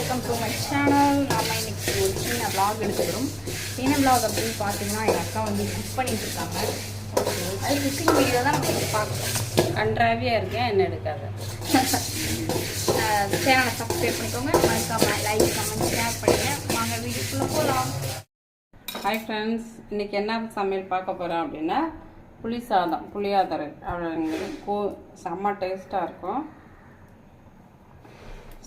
Welcome to my channel நாம இன்னைக்கு ஒரு சின்ன vlog எடுத்துக்கிறோம் என்ன vlog அப்படின்னு பார்த்தீங்கன்னா எங்கள் அக்கா வந்து குக் பண்ணிட்டு இருக்காங்க. அது குக்கிங் வீடியோ தான் நம்ம பார்க்குறோம் கன்றாவியாக இருக்கேன் என்ன எடுக்காத. சேனலை சப்ஸ்கிரைப் பண்ணிக்கோங்க. மறக்காம லைக் கமெண்ட் ஷேர் பண்ணுங்க. வாங்க வீடியோக்குள்ளே போகலாம் ஹாய் ஃப்ரெண்ட்ஸ் இன்னைக்கு என்ன சமையல் பார்க்க போகிறோம் அப்படின்னா புளி சாதம் புளியாதரை. அப்படிங்கிறது கோ செம்ம டேஸ்ட்டாக இருக்கும்.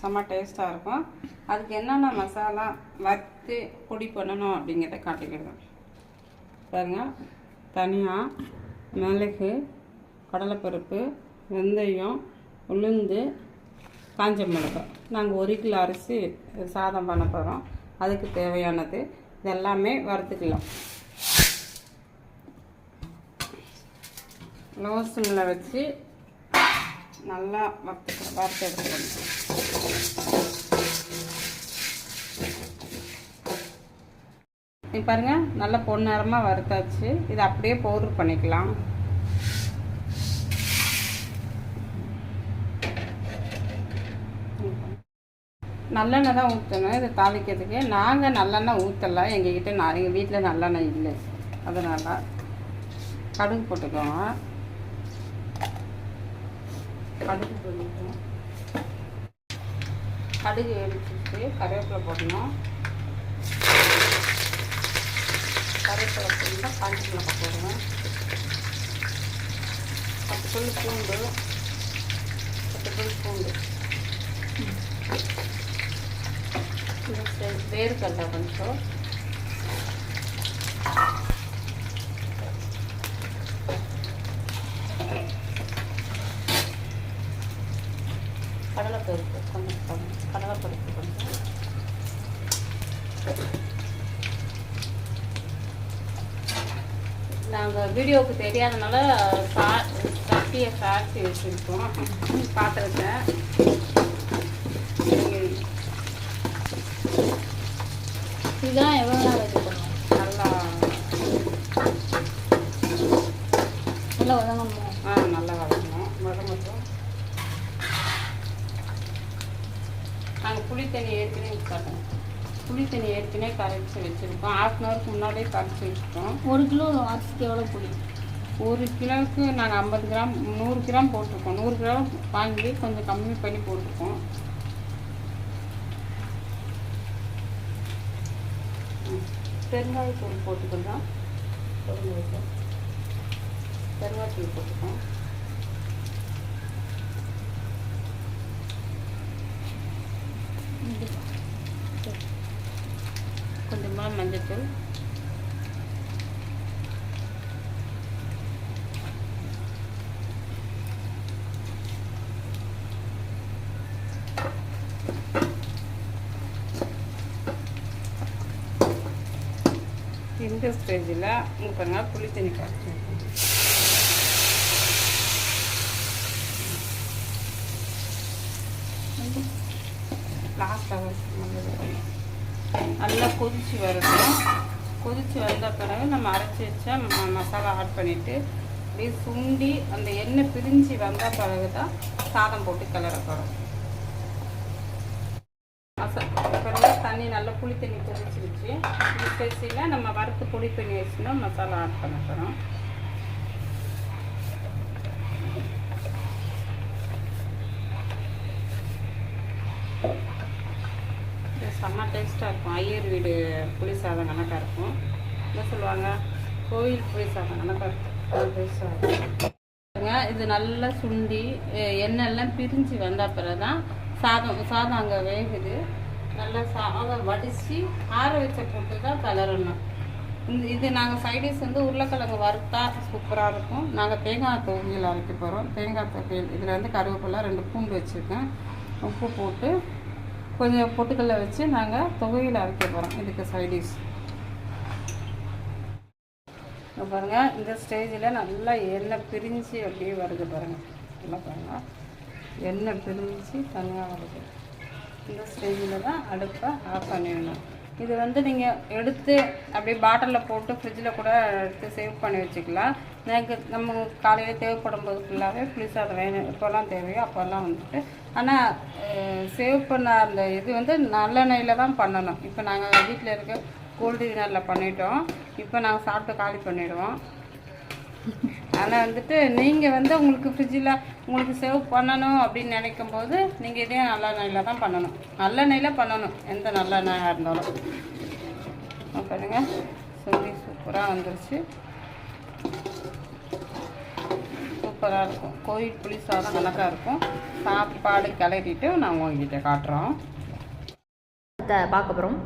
செம்ம டேஸ்ட்டாக இருக்கும். அதுக்கு என்னென்ன மசாலா வறுத்து பொடி பண்ணணும் அப்படிங்கிறத காட்டிக்கிறேன். பாருங்கள் தனியாக மிளகு கடலைப்பருப்பு வெந்தயம் உளுந்து காஞ்ச மிளகாய். நாங்கள் ஒரு கிலோ அரிசி சாதம் பண்ண போகிறோம் அதுக்கு தேவையானது இதெல்லாமே வறுத்துக்கலாம். லோ சிம்மில் வச்சு நல்லா வறுத்து வறுத்து எடுத்துக்கணும். பாருங்கள் பாருங்க நல்லா பொன்னிறமாக வறுத்தாச்சு. இதை அப்படியே பவுடர் பண்ணிக்கலாம். நல்லெண்ணெய் தான் ஊற்றணும். இதை தாளிக்கிறதுக்கு. நாங்கள் நல்லெண்ணெய் ஊற்றலை. கிட்டே நான் எங்கள் வீட்டில் நல்லெண்ணெய் இல்லை. அதனால் கடுகு போட்டுக்கோங்க. கடுகு போட்டுக்கோங்க கடுகு எடுத்துட்டு கருவேப்பிலை போடணும். கருவேப்பிலை போட்டு காஞ்சி மிளகாய் போடுவேன் பத்து புல் பூண்டு பத்து புல் பூண்டு. வேர்க்கடலை கொஞ்சம். கடலைப்பருப்பு கொஞ்சம் கடலைப்பருப்பு கொஞ்சம் நாங்கள் வீடியோவுக்கு தெரியாதனால சா சட்டியை சாட்சி வச்சுருக்கோம். பாத்திரத்தை இதுதான் எவ்வளோ நேரம் நாங்கள் புளி தண்ணி ஏற்கனவே காட்டோம் புளி தண்ணி ஏற்கனவே கரைச்சி வச்சுருக்கோம். ஹாஃப் அன் ஹவருக்கு முன்னாடியே கரைச்சி வச்சுருக்கோம். ஒரு கிலோ அரிசிக்கு எவ்வளோ புளி ஒரு கிலோவுக்கு நாங்கள் ஐம்பது கிராம் நூறு கிராம் போட்டிருக்கோம். நூறு கிராம் வாங்கி கொஞ்சம் கம்மி பண்ணி போட்டிருக்கோம். பெருங்காயத்தூள் போட்டுக்கலாம். பெருங்காயத்தூள் பெருங்காயத்தூள் போட்டுக்கோம் கொஞ்சமாக மஞ்சத்தூள் இந்த ஸ்டேஜில் இங்கே பாருங்க புளி தண்ணி கரைச்சி லாஸ்ட்டாக நல்லா கொதிச்சு வரணும் கொதிச்சு வந்த பிறகு நம்ம அரைச்சி வச்ச ம- மசாலா ஆட் பண்ணிவிட்டு அப்படியே சுண்டி அந்த எண்ணெய் பிரிஞ்சு வந்த பிறகு தான் சாதம் போட்டு கிளற போகிறோம் மசா தண்ணி நல்லா புளி தண்ணி கொதிச்சிருச்சு இந்த நம்ம வறுத்து பொடி பண்ணி வச்சுன்னா மசாலா ஆட் பண்ண போகிறோம் செம்ம டேஸ்ட்டாக இருக்கும். ஐயர் வீடு புளி சாதம் கணக்காக இருக்கும். என்ன சொல்லுவாங்க? கோயில் புளி சாதம் கணக்காக இருக்கும். டேஸ்ட்டாக இருக்கும். இது நல்லா சுண்டி எண்ணெய்லாம் பிரிஞ்சு வந்த பிறகு தான் சாதம் சாதம் அங்கே வேகுது. நல்லா சாதம் வடித்து ஆற வச்ச போட்டு தான் கலரணும் இந்த இது நாங்கள் சைடிஸ் வந்து உருளைக்கிழங்கு வறுத்தா சூப்பராக இருக்கும். நாங்கள் தேங்காய் தொகையில் அரைக்க போகிறோம் தேங்காய் தொகையில் இதில் வந்து கருவேப்பிலை ரெண்டு பூண்டு வச்சுருக்கேன். உப்பு போட்டு கொஞ்சம் பொட்டுக்கல்ல வச்சு நாங்கள் தொகையில் அரைக்க போகிறோம் இதுக்கு சைடிஷ் பாருங்கள் இந்த ஸ்டேஜில் நல்லா எண்ணெய் பிரிஞ்சு அப்படியே வருது பாருங்கள் நல்லா பாருங்கள் எண்ணெய் பிரிஞ்சு தனியாக வருது. இந்த ஸ்டேஜில் தான் அடுப்பை ஆஃப் பண்ணிடணும். இது வந்து நீங்கள் எடுத்து அப்படியே பாட்டிலில் போட்டு ஃப்ரிட்ஜில் கூட எடுத்து சேவ் பண்ணி வச்சுக்கலாம். எனக்கு நம்ம காலையில் தேவைப்படும் போது ஃபுல்லாகவே புளி அதை வேணும். எப்போல்லாம் தேவையோ அப்போல்லாம் வந்துட்டு ஆனால் சேவ் பண்ண அந்த இது வந்து நல்லெண்ணெயில் தான் பண்ணணும். இப்போ நாங்கள் வீட்டில் இருக்க கோல்டு வினரில் பண்ணிட்டோம். இப்போ நாங்கள் சாப்பிட்டு காலி பண்ணிவிடுவோம் ஆனால் வந்துட்டு நீங்கள் வந்து உங்களுக்கு ஃப்ரிட்ஜில் உங்களுக்கு சேவ் பண்ணணும் அப்படின்னு நினைக்கும் போது நீங்கள் இதே நல்லெண்ணெயில் தான் பண்ணணும். நல்லெண்ணெயில் பண்ணணும். எந்த நல்லெண்ணெயாக இருந்தாலும். பாருங்கள் சொல்லி சுண்டி சூப்பராக வந்துருச்சு. சூப்பராக இருக்கும். கோயில் புளி சாதம் கணக்காக இருக்கும். சாப்பாடு கிளறிட்டு நான் உங்ககிட்ட காட்டுறோம். பார்க்க போகிறோம்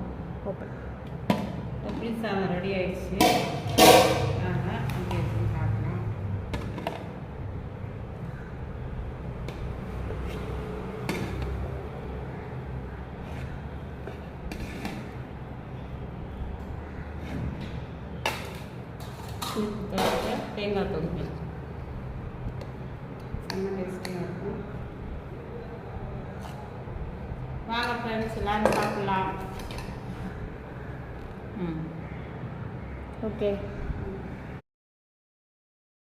ஓப்பன் புளி சாதம் ரெடி ஆயிடுச்சு. நாங்கள் அங்கே இருக்குன்னு காட்டுறோம். தேங்காய் தொகுதி செம்ம டேஸ்டியாக இருக்கும் வாங்க ஃப்ரெண்ட்ஸ் எல்லாரும் சாப்பிட்லாம் ம் ஓகே